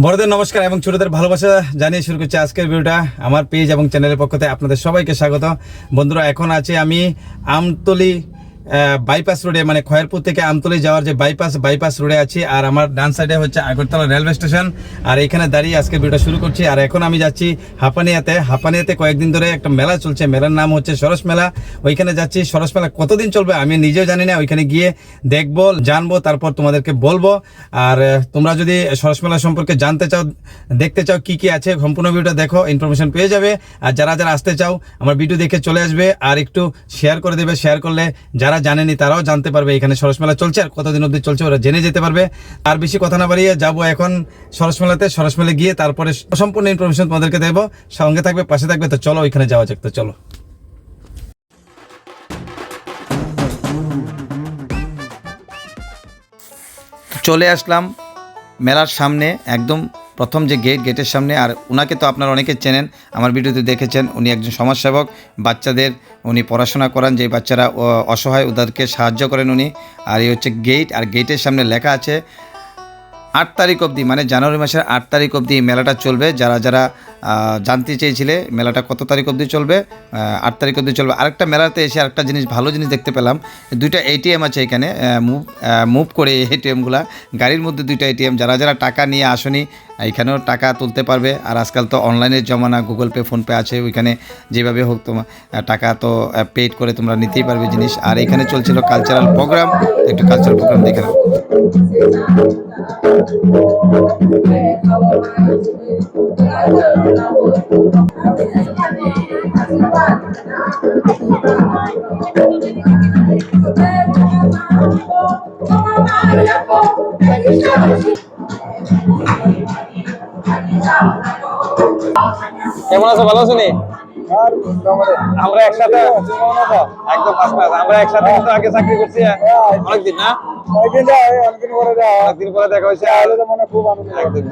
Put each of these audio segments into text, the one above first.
বড়দের নমস্কার এবং ছোটদের ভালোবাসা জানিয়ে শুরু করছি আজকের ভিডিওটা। আমার পেজ এবং চ্যানেলের পক্ষ থেকে আপনাদের সবাইকে স্বাগত। বন্ধুরা, এখন আছে আমি আমতলি বাইপাস রোডে মানে খয়েরপুর থেকে আমতলি যাওয়ার যে বাইপাস বাইপাস রোডে আছি। আর আমার ডান সাইডে হচ্ছে আগরতলা রেলওয়ে স্টেশন আর এখানে দাঁড়িয়ে আজকে ভিডিওটা শুরু করছি। আর এখন আমি যাচ্ছি হাপানিয়াতে। হাপানিয়াতে কয়েকদিন ধরে একটা মেলা চলছে। মেলার নাম হচ্ছে সরস মেলা। ওইখানে যাচ্ছি। সরস মেলা কতদিন চলবে আমি নিজেও জানি না। ওইখানে গিয়ে দেখব, জানব, তারপর তোমাদেরকে বলব। আর তোমরা যদি সরস মেলা সম্পর্কে জানতে চাও, দেখতে চাও কি কি আছে, সম্পূর্ণ ভিডিওটা দেখো ইনফরমেশন পেয়ে যাবে। আর যারা যারা আসতে চাও, আমার ভিডিও দেখে চলে আসবে। আর একটু শেয়ার করে দেবে। শেয়ার করলে যারা জানেনি তারাও জানতে পারবে এখানে সরস মেলা চলছে আর কতদিন অবধি চলছে ওরা জেনে যেতে পারবে। আর বেশি কথা না বাড়িয়ে যাব এখন সরস মেলাতে। সরস মেলে গিয়ে তারপরে সম্পূর্ণ ইনফরমেশন তোমাদেরকে দেবো। সঙ্গে থাকবে, পাশে থাকবে, তো চলো ওইখানে যাওয়া যাক, তো চলো। চলে আসলাম মেলার সামনে, একদম প্রথম যে গেট গেটের সামনে, আর ওনাকে তো আপনারা অনেকে চেনেন, আমার ভিডিওতে দেখেছেন, উনি একজন সমাজসেবক, বাচ্চাদের উনি পড়াশোনা করান যে বাচ্চারা অসহায় ওদেরকে সাহায্য করেন উনি, আর এই হচ্ছে গেট আর গেটের সামনে লেখা আছে আট তারিখ অবধি মানে জানুয়ারি মাসের আট তারিখ অবধি মেলাটা চলবে। যারা যারা জানতে চেয়েছিলে মেলাটা কত তারিখ অবধি চলবে আট তারিখ অবধি চলবে। আরেকটা মেলাতে এসে আরেকটা জিনিস, ভালো জিনিস দেখতে পেলাম। দুইটা এটিএম আছে এখানে মুভ মুভ করে এটিএমগুলা গাড়ির মধ্যে দুইটা এটিএম যারা যারা টাকা নিয়ে আসনি, এখানেও টাকা তুলতে পারবে। আর আজকাল তো অনলাইনের জমানা গুগল পে ফোনপে আছে, ওইখানে যেভাবে হোক তোমার টাকা তো পেড করে তোমরা নিতেই পারবে জিনিস। আর এখানে চলছিল কালচারাল প্রোগ্রাম একটু কালচারাল প্রোগ্রাম দেখে নাও। কেমন আছো ভালো আছো নি আমরা একসাথে একদম ফার্স্ট ক্লাস আমরা একসাথে কিন্তু আগে চাকরি করছি অনেকদিন না? অনেকদিন একদিন।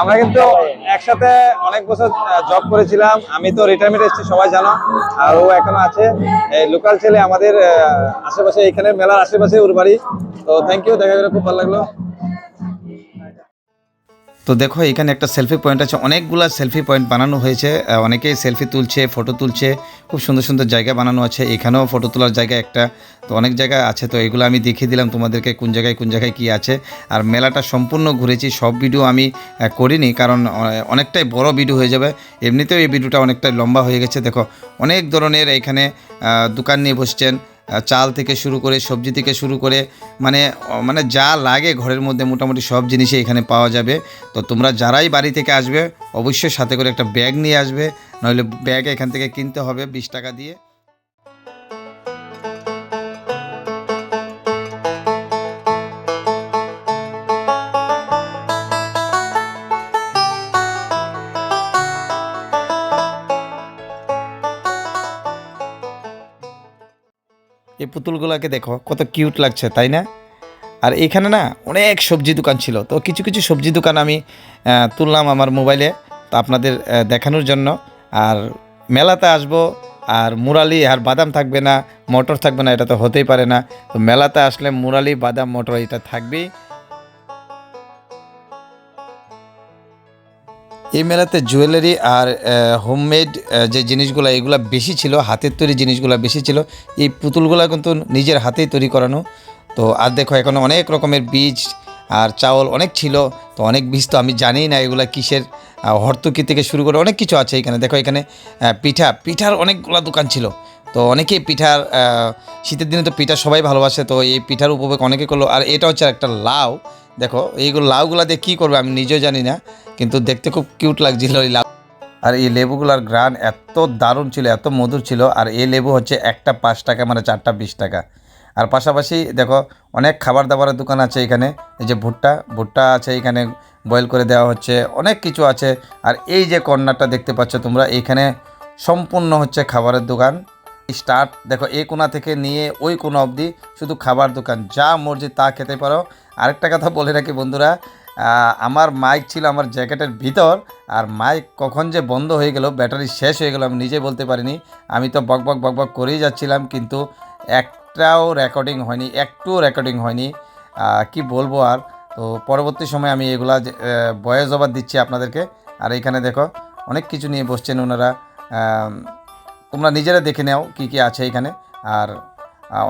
আমরা কিন্তু একসাথে অনেক বছর জব করেছিলাম। আমি তো রিটায়ারমেন্ট এসেছি সবাই জানো। আর ও এখনও আছে। এই লোকাল ছেলে আমাদের আশেপাশে এখানে মেলার আশেপাশে ওর বাড়ি। তো থ্যাংক ইউ দেখা করে খুব ভালো লাগল। তো দেখো, এখানে একটা সেলফি পয়েন্ট আছে। অনেকগুলা সেলফি পয়েন্ট বানানো হয়েছে। অনেকেই সেলফি তুলছে ফটো তুলছে। খুব সুন্দর সুন্দর জায়গা বানানো আছে। এখানেও ফটো তোলার জায়গা একটা। তো অনেক জায়গা আছে। তো এগুলো আমি দেখিয়ে দিলাম তোমাদেরকে কোন জায়গায় কোন জায়গায় কী আছে। আর মেলাটা সম্পূর্ণ ঘুরেছি। সব ভিডিও আমি করিনি। কারণ অনেকটাই বড় ভিডিও হয়ে যাবে। এমনিতেও এই ভিডিওটা অনেকটাই লম্বা হয়ে গেছে। দেখো, অনেক ধরনের এখানে দোকান নিয়ে বসছেন। চাল থেকে শুরু করে, সবজি থেকে শুরু করে মানে মানে যা লাগে ঘরের মধ্যে মোটামুটি সব জিনিসই এখানে পাওয়া যাবে। তো তোমরা যারাই বাড়ি থেকে আসবে, অবশ্যই সাথে করে একটা ব্যাগ নিয়ে আসবে, নইলে ব্যাগ এখান থেকে কিনতে হবে বিশ টাকা দিয়ে। পুতুলগুলোকে দেখো, কত কিউট লাগছে, তাই না? আর এখানে না অনেক সবজি দোকান ছিল। তো কিছু কিছু সবজি দোকান আমি তুললাম আমার মোবাইলে, তো আপনাদের দেখানোর জন্য। আর মেলাতে আসব, আর মুরালি, আর বাদাম থাকবে না, মটর থাকবে না, এটা তো হতেই পারে না। তো মেলাতে আসলে মুরালি, বাদাম, মটর, এটা থাকবেই। এই মেলাতে জুয়েলারি আর হোমমেড যে জিনিসগুলো, এগুলো বেশি ছিল, হাতের তৈরি জিনিসগুলো বেশি ছিল, এই পুতুলগুলো কিন্তু নিজের হাতেই তৈরি করানো। তো আর দেখো, এখন অনেক রকমের বীজ আর চাউল অনেক ছিল, তো অনেক বীজ তো আমি জানি না এগুলা কিসের হর্তুকি থেকে শুরু করে অনেক কিছু আছে এখানে। দেখো এখানে পিঠা, পিঠার অনেকগুলো দোকান ছিল। তো অনেকেই পিঠার শীতের দিনে তো পিঠা সবাই ভালোবাসে, তো এই পিঠার উপভোগ অনেকে করল। আর এটা হচ্ছে একটা লাউ। দেখো, এইগুলো লাউগুলা দিয়ে কী করবে আমি নিজেও জানি না। কিন্তু দেখতে খুব কিউট লাগছিল এই লাউ আর এই লেবুগুলোর গ্রান এত দারুণ ছিল, এত মধুর ছিল, আর এই লেবু হচ্ছে একটা পাঁচ টাকা মানে চারটা বিশ টাকা। আর পাশাপাশি দেখো, অনেক খাবার দাবারের দোকান আছে এখানে, এই যে ভুট্টা ভুট্টা আছে এখানে বয়েল করে দেওয়া হচ্ছে, অনেক কিছু আছে। আর এই যে কর্নারটা দেখতে পাচ্ছ তোমরা, এখানে সম্পূর্ণ হচ্ছে খাবারের দোকান। স্টার্ট, দেখো এই কোনা থেকে নিয়ে ওই কোণা অবধি শুধু খাবার দোকান, যা মর্জি তা খেতে পারো। আরেকটা কথা বলে রাখি বন্ধুরা আমার মাইক ছিল আমার জ্যাকেটের ভিতর, আর মাইক কখন যে বন্ধ হয়ে গেল ব্যাটারি শেষ হয়ে গেল, আমি নিজে বলতে পারিনি। আমি তো বক বক বক বক করেই যাচ্ছিলাম, কিন্তু একটাও রেকর্ডিং হয়নি, একটুও রেকর্ডিং হয়নি। কি বলব আর? তো পরবর্তী সময় আমি এগুলা বয়স ওভার দিচ্ছি আপনাদেরকে। আর এখানে দেখো, অনেক কিছু নিয়ে বসছেন ওনারা। তোমরা নিজেরা দেখে নাও কি কি আছে এখানে। আর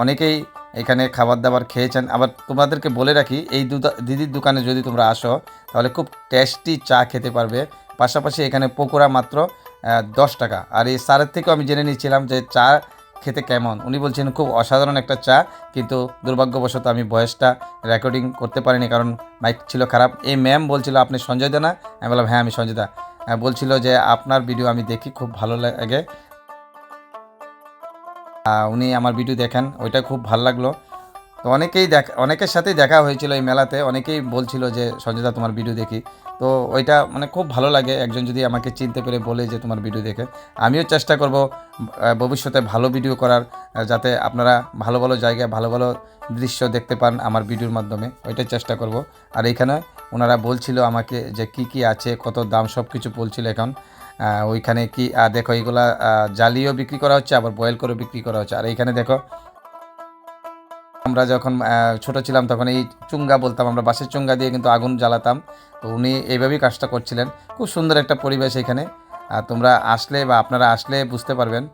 অনেকেই এখানে খাবার দাবার খেয়েছেন। আবার তোমাদেরকে বলে রাখি, এই দুদা- দিদির দোকানে যদি তোমরা আসো, তাহলে খুব টেস্টি চা খেতে পারবে। পাশাপাশি এখানে পকোড়া মাত্র দশ টাকা। আর এই স্যারের থেকেও আমি জেনে নিয়েছিলাম যে চা খেতে কেমন। উনি বলছেন, খুব অসাধারণ একটা চা। কিন্তু দুর্ভাগ্যবশত আমি ভয়েসটা রেকর্ডিং করতে পারিনি, কারণ মাইক ছিল খারাপ। এই ম্যাম বলছিল, আপনি সঞ্জয় দা না? আমি বললাম হ্যাঁ আমি সঞ্জয় দা। বলছিল যে, আপনার ভিডিও আমি দেখি, খুব ভালো লাগে। উনি আমার ভিডিও দেখেন, ওইটা খুব ভালো লাগল। তো অনেকেই দেখ, অনেকের সাথেই দেখা হয়েছিল এই মেলাতে, অনেকেই বলছিল যে সঞ্জয়দা তোমার ভিডিও দেখি। তো ওইটা মানে খুব ভালো লাগে, একজন যদি আমাকে চিনতে পেরে বলে যে, তোমার ভিডিও দেখে। আমিও চেষ্টা করব ভবিষ্যতে ভালো ভিডিও করার যাতে আপনারা ভালো ভালো জায়গায় ভালো ভালো দৃশ্য দেখতে পান আমার ভিডিওর মাধ্যমে। ওইটাই চেষ্টা করব। আর এখানে ওনারা বলছিল আমাকে যে, কি কি আছে, কত দাম সব কিছু বলছিল এখন। ওইখানে কি দেখো এইগুলা জালিও বিক্রি করা হচ্ছে, আবার বয়েল করে বিক্রি করা হচ্ছে। আর এইখানে দেখো, আমরা যখন ছোট ছিলাম তখন এই চুঙ্গা বলতাম, আমরা বাঁশের চুঙ্গা দিয়ে কিন্তু আগুন জ্বালাতাম। তো উনি এইভাবেই কাজটা করছিলেন। খুব সুন্দর একটা পরিবেশ এখানে তোমরা আসলে বা আপনারা আসলে বুঝতে পারবেন।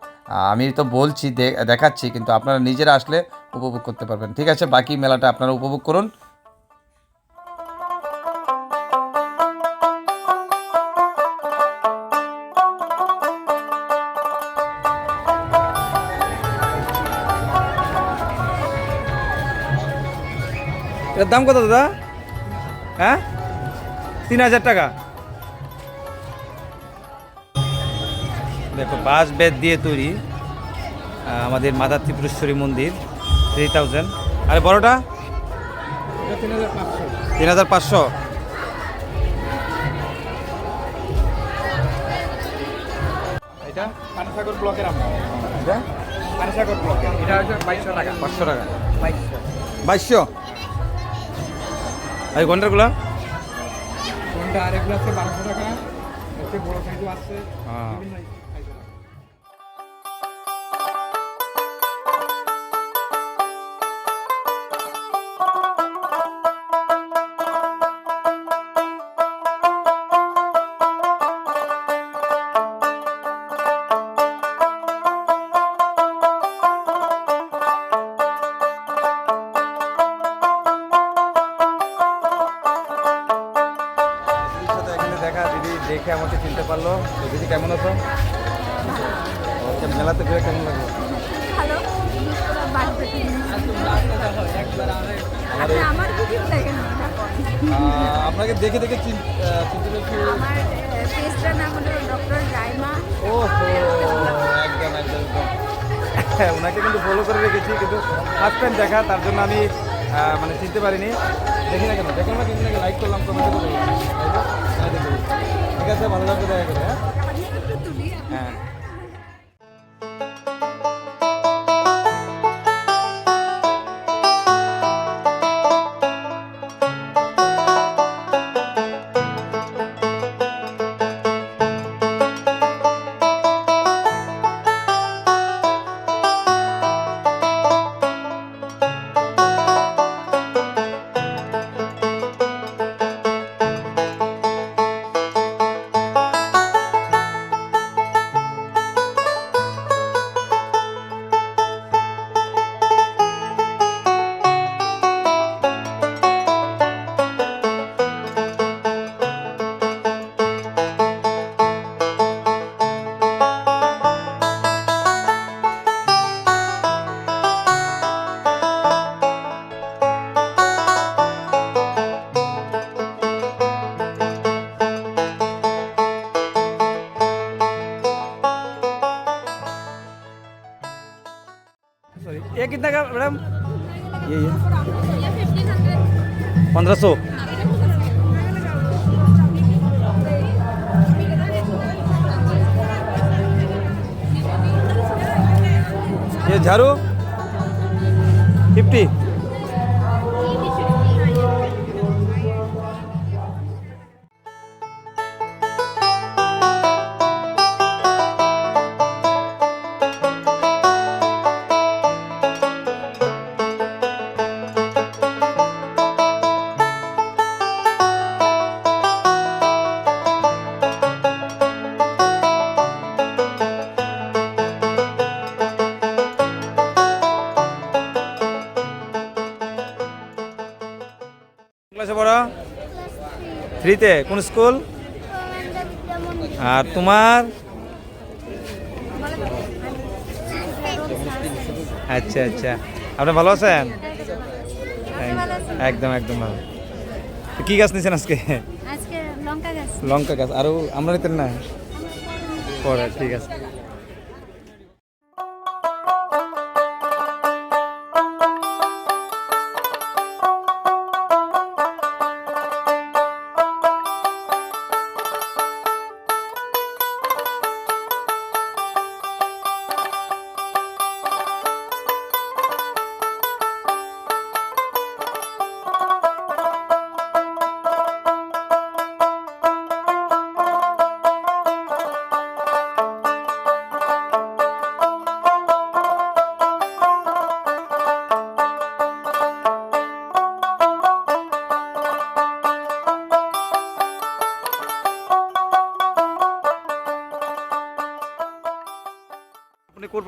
আমি তো বলছি দেখাচ্ছি, কিন্তু আপনারা নিজেরা আসলে উপভোগ করতে পারবেন। ঠিক আছে, বাকি মেলাটা আপনারা উপভোগ করুন। এর দাম কত দাদা? হ্যাঁ? তিন হাজার টাকা। দেখো বাঁশ বেত দিয়ে তৈরি আমাদের মাতা ত্রিপুরেশ্বরী মন্দির থ্রি থাউজেন্ড আর বড়টা? তিন হাজার পাঁচশো। এটা? পানিসাগর ব্লকের এটা? পানিসাগর ব্লকের। এটা হচ্ছে বাইশশো টাকা। পাঁচশো টাকা। বাইশশো। বাইশশো? আর ঘন্টারগুলো কোনটা আর এগুলো আছে বারোশো টাকা। একটু বড় সাইজও আছে। চিনতে পারল। দিদি কেমন আছো? ওকে মেলাতে ঘুরে কেমন লাগল? আহ, আপনাকে দেখে দেখে চিনতে পেরেছি। ও একদম একদম ওনাকে কিন্তু ফলো করে রেখেছি কিন্তু ফার্স্ট টাইম দেখা তার জন্য আমি মানে চিনতে পারিনি। দেখি না কেন দেখলাম না কিন্তু লাইক করলাম কমেন্ট করে ঠিক আছে ভালো লাগবে দেখা করে হ্যাঁ। ये कितना का मैडम? ये ये। पंद्रह सौ। ये झाड़ू? फिफ्टी। ক্লাসে পড়ো। থ্রিতে কোন স্কুল? আর তোমার? আচ্ছা আচ্ছা। আপনি ভালো আছেন? একদম একদম ভালো। কি গাছ নিয়েছেন আজকে? লঙ্কা গাছ। আরও আমরা নিতেন না? পরে ঠিক আছে।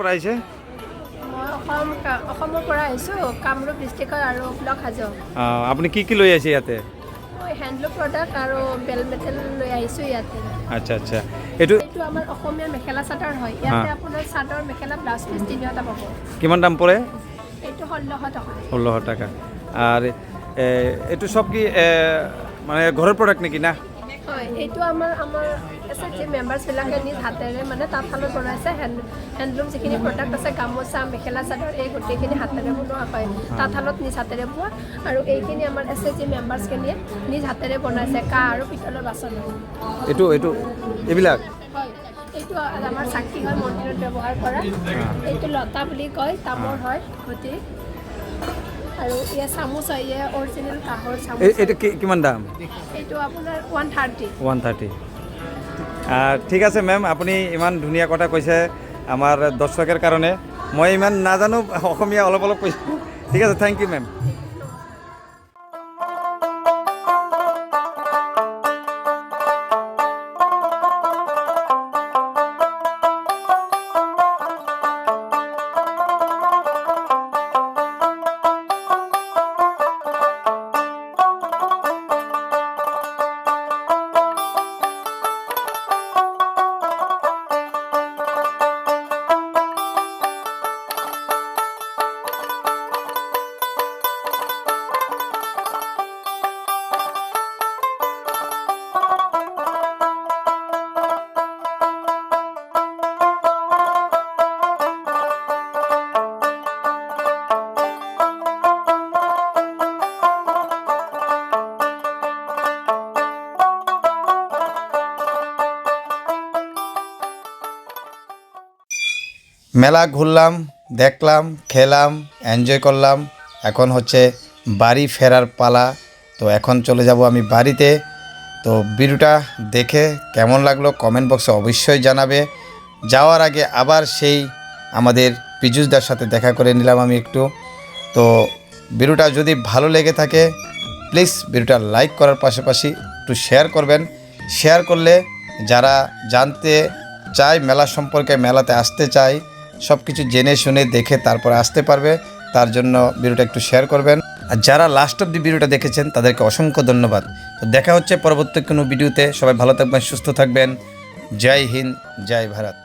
পৰা আহিছে? অসমৰ পৰা আহিছোঁ কামৰূপ ডিষ্ট্ৰিক্টৰ আৰু ব্লক হাজো আপুনি কি কি লৈ আহিছে ইয়াতে? হেণ্ডলুম প্ৰডাক্ট আৰু বেল মেটেল লৈ আহিছোঁ ইয়াতে। আচ্ছা আচ্ছা। এইটো এইটো আমাৰ অসমীয়া মেখেলা চাদৰ হয়। ইয়াতে আপোনাৰ চাদৰ মেখেলা ব্লাউজ পিচ তিনিওটা পাব। কিমান দাম পৰে? এইটো ষোল্লশ টকা। ষোল্লশ টাকা। আর এ, এইটো সব কি মানে ঘৰৰ প্ৰডাক্ট নেকি না? হয়। এইটো আমাৰ আমাৰ এছ এছ জি মেম্বাৰ্ছবিলাকে নিজ হাতেৰে মানে তাঁতশালত বনাইছে হেণ্ড হেণ্ডলুম যিখিনি প্ৰডাক্ট আছে গামোচা মেখেলা চাদৰ এই গোটেইখিনি হাতেৰে বনোৱা হয়। তাঁতশালত নিজ হাতেৰে বোৱা। আৰু এইখিনি আমাৰ এছ এছ জি মেম্বাৰ্ছখিনিয়ে নিজ হাতেৰে বনাইছে কাঁহ আৰু পিতলৰ বাচন। এইটো এইটো এইবিলাক? হয়। এইটো আমাৰ চাকি হয় মন্দিৰত ব্যৱহাৰ কৰা। এইটো লতা বুলি কয় তামৰ হয় ঘটি। আৰু ইয়া চামুচ হয় ইয়ে অৰিজিনেল কাঁহৰ চামুচ। এই- এইটো কি- কিমান দাম? এইটো আপোনাৰ ওৱান থাৰ্টি ওৱান থাৰ্টি ঠিক আছে মেম আপুনি ইমান ধুনীয়া কথা কৈছে আমাৰ দৰ্শকৰ কাৰণে। মই ইমান নাজানো অসমীয়া অলপ অলপ কৈছোঁ। ঠিক আছে থেংক ইউ মেম মেলা ঘুরলাম, দেখলাম, খেলাম এনজয় করলাম। এখন হচ্ছে বাড়ি ফেরার পালা। তো এখন চলে যাব আমি বাড়িতে। তো ভিডিওটা দেখে কেমন লাগল কমেন্ট বক্সে অবশ্যই জানাবে। যাওয়ার আগে আবার সেই আমাদের পীযুষদার সাথে দেখা করে নিলাম আমি একটু। তো ভিডিওটা যদি ভালো লেগে থাকে প্লিজ ভিডিওটা লাইক করার পাশাপাশি একটু শেয়ার করবেন। শেয়ার করলে যারা জানতে চায়, মেলা সম্পর্কে মেলাতে আসতে চায় সব কিছু জেনে শুনে দেখে তারপর আসতে পারবে। তার জন্য ভিডিওটা একটু শেয়ার করবেন। আর যারা লাস্ট অব দি ভিডিওটা দেখেছেন, তাদেরকে অসংখ্য ধন্যবাদ। তো দেখা হচ্ছে পরবর্তী কোনো ভিডিওতে। সবাই ভালো থাকবেন, সুস্থ থাকবেন। জয় হিন্দ, জয় ভারত।